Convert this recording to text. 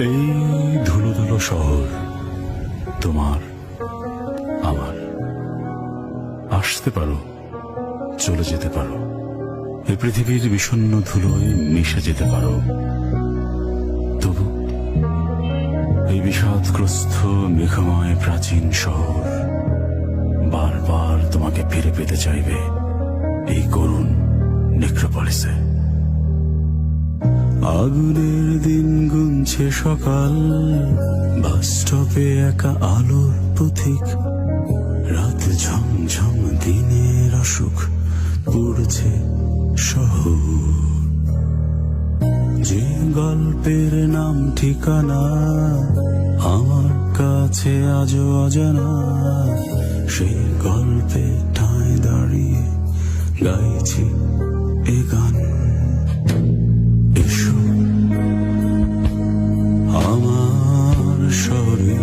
এই ধুলো ধুলো শহর তোমার, আমার। আসতে পারো, চলে যেতে পারো। এই পৃথিবীর বিষণ্ণ ধুলোয় মিশে যেতে পারো। তবু এই বিষাদগ্রস্ত, মেঘময়, প্রাচীন শহর বারবার তোমাকে ফিরে পেতে চাইবে এই করুণ নেক্রোপলিসে। আগুনের দিন গুনছে সকাল, বাস স্টপে একা আলোর পথিক। রাত ঝমঝম দিনের অসুখ, পড়ছে শহর। যে গল্পের নাম ঠিকানা, আমার কাছে আজও অজানা। সেই গল্পে ঠায় দাঁড়িয়ে গাইছি এ গান। আমার শহরে